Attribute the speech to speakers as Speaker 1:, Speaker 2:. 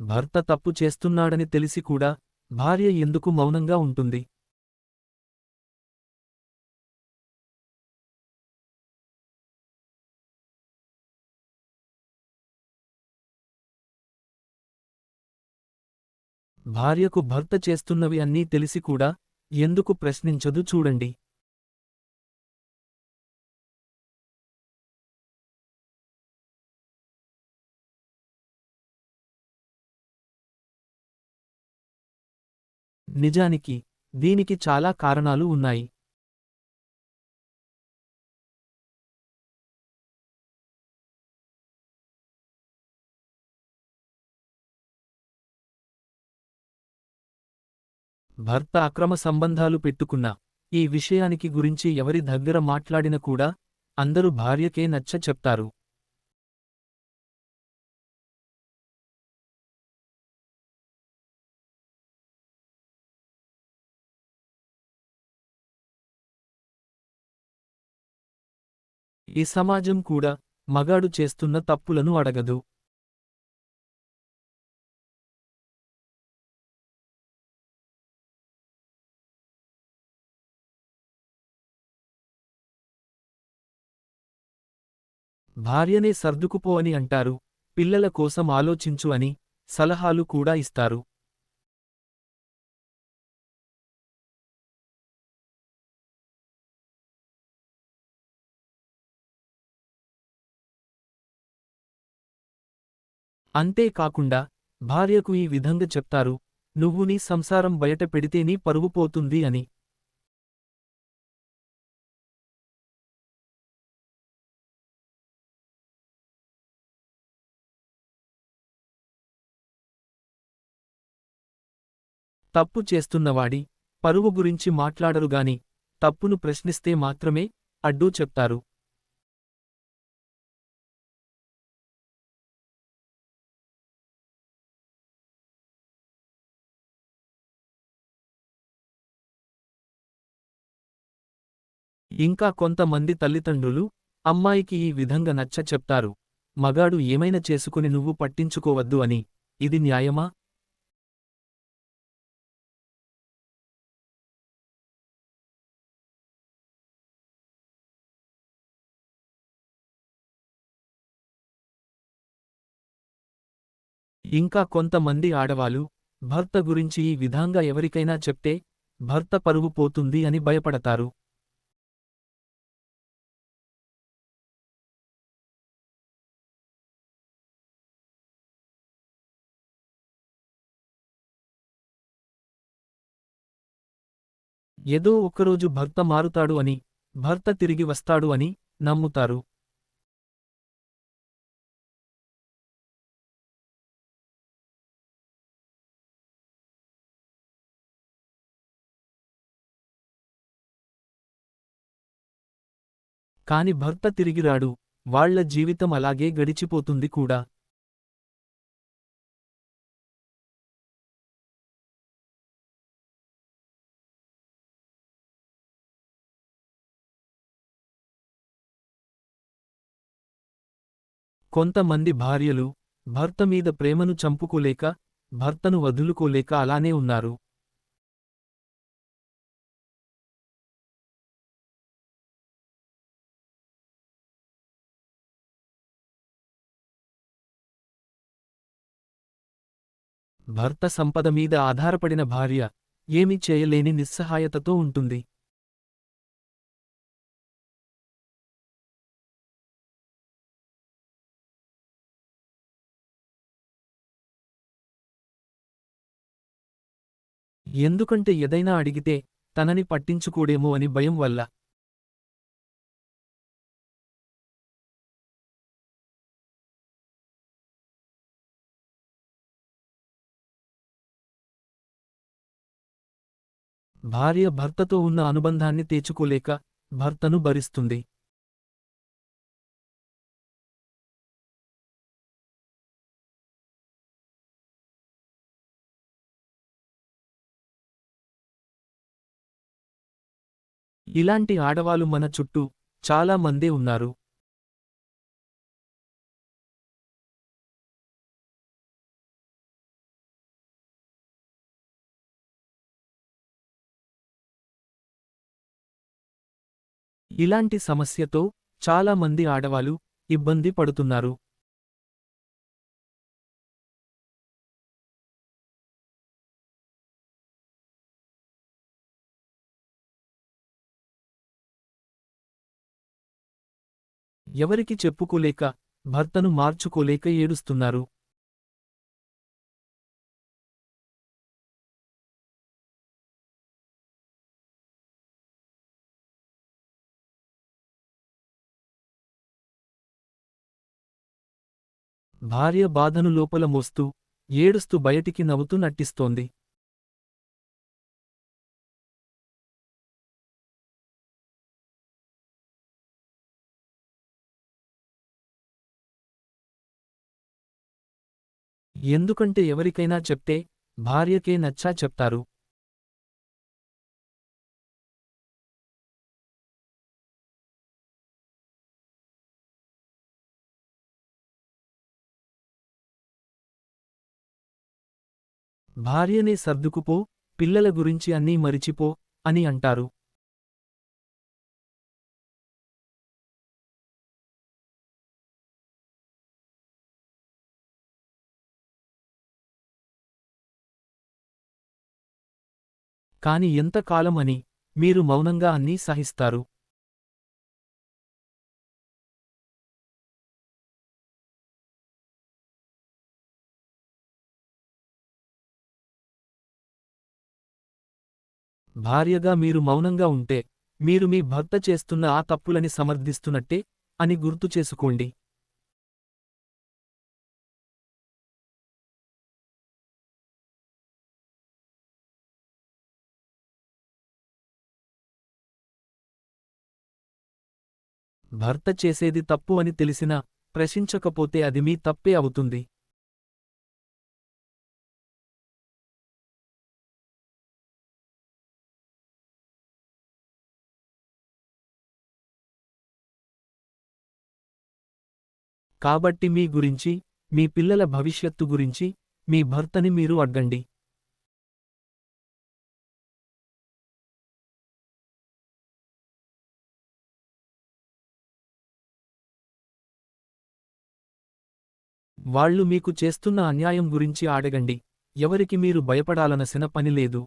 Speaker 1: భర్త తప్పు చేస్తున్నాడని తెలిసి కూడా భార్య ఎందుకు మౌనంగా ఉంటుంది? భార్యకు భర్త చేస్తున్నవి అన్నీ తెలిసి కూడా ఎందుకు ప్రశ్నించదు చూడండి. నిజానికి దీనికి చాలా కారణాలు ఉన్నాయి. భర్త అక్రమ సంబంధాలు పెట్టుకున్న ఈ విషయానికి గురించి ఎవరి దగ్గర మాట్లాడిన కూడా అందరూ భార్యకే నచ్చ చెప్తారు ఈ సమాజం కూడా మగాడు చేస్తున్న తప్పులను అడగదు. భార్యనే సర్దుకుపో అని అంటారు పిల్లల కోసం ఆలోచించు అని సలహాలు కూడా ఇస్తారు. అంతేకాకుండా భార్యకు ఈ విధంగా చెప్తారు నువ్వు నీ సంసారం బయట పెడితే నీ పరువు పోతుంది అని. తప్పు చేస్తున్నవాడి పరువు గురించి మాట్లాడరుగాని తప్పును ప్రశ్నిస్తే మాత్రమే అడ్డూ చెప్తారు. ఇంకా కొంతమంది తల్లిదండ్రులు అమ్మాయికి ఈ విధంగా నచ్చ చెప్తారు. మగాడు ఏమైనా చేసుకుని నువ్వు పట్టించుకోవద్దు అని. ఇది న్యాయమా? ఇంకా కొంతమంది ఆడవాళ్ళు భర్త గురించి ఈ విధంగా ఎవరికైనా చెప్తే భర్త పరువు పోతుంది అని భయపడతారు. ఏదో ఒక్కరోజు భర్త మారుతాడు అని భర్త తిరిగి వస్తాడు అని నమ్ముతారు. కాని భర్త తిరిగిరాడు వాళ్ళ జీవితం అలాగే గడిచిపోతుంది కూడా. కొంతమంది భార్యలు భర్త మీద ప్రేమను చంపుకోలేక భర్తను వదులుకోలేక అలానే ఉన్నారు. భర్త సంపద మీద ఆధారపడిన భార్య ఏమీ చేయలేని నిస్సహాయతతో ఉంటుంది. ఎందుకంటే ఏదైనా అడిగితే తనని పట్టించుకోడేమో అని భయం వల్ల. భార్య భర్తతో ఉన్న అనుబంధాన్ని తెచ్చుకోలేక భర్తను భరిస్తుంది. ఇలాంటి ఆడవాలు మన చుట్టూ చాలా మందే ఉన్నారు. ఇలాంటి సమస్యతో చాలా మంది ఆడవాలు ఇబ్బంది పడుతున్నారు. ఎవరికి చెప్పుకోలేక భర్తను మార్చుకోలేక ఏడుస్తున్నారు. భార్య బాధను లోపల మోస్తూ ఏడుస్తూ బయటికి నవ్వుతూ నటిస్తోంది. ఎందుకంటే ఎవరికైనా చెప్తే భార్యకే నచ్చా చెప్తారు. భార్యనే సర్దుకుపో పిల్లల గురించి అన్నీ మరిచిపో అని అంటారు. కాని ఎంతకాలం అని మీరు మౌనంగా అన్నీ సహిస్తారు? భార్యగా మీరు మౌనంగా ఉంటే మీరు మీ భర్త చేస్తున్న ఆ తప్పులని సమర్థిస్తున్నట్టే అని గుర్తు చేసుకోండి. భర్త చేసేది తప్పు అని తెలిసినా ప్రశ్నించకపోతే అది మీ తప్పే అవుతుంది. కాబట్టి మీ గురించి మీ పిల్లల భవిష్యత్తు గురించి మీ భర్తని మీరు అడ్గండి. వాళ్ళు మీకు చేస్తున్న అన్యాయం గురించి ఆడగండి. ఎవరికి మీరు భయపడాలనసిన పనిలేదు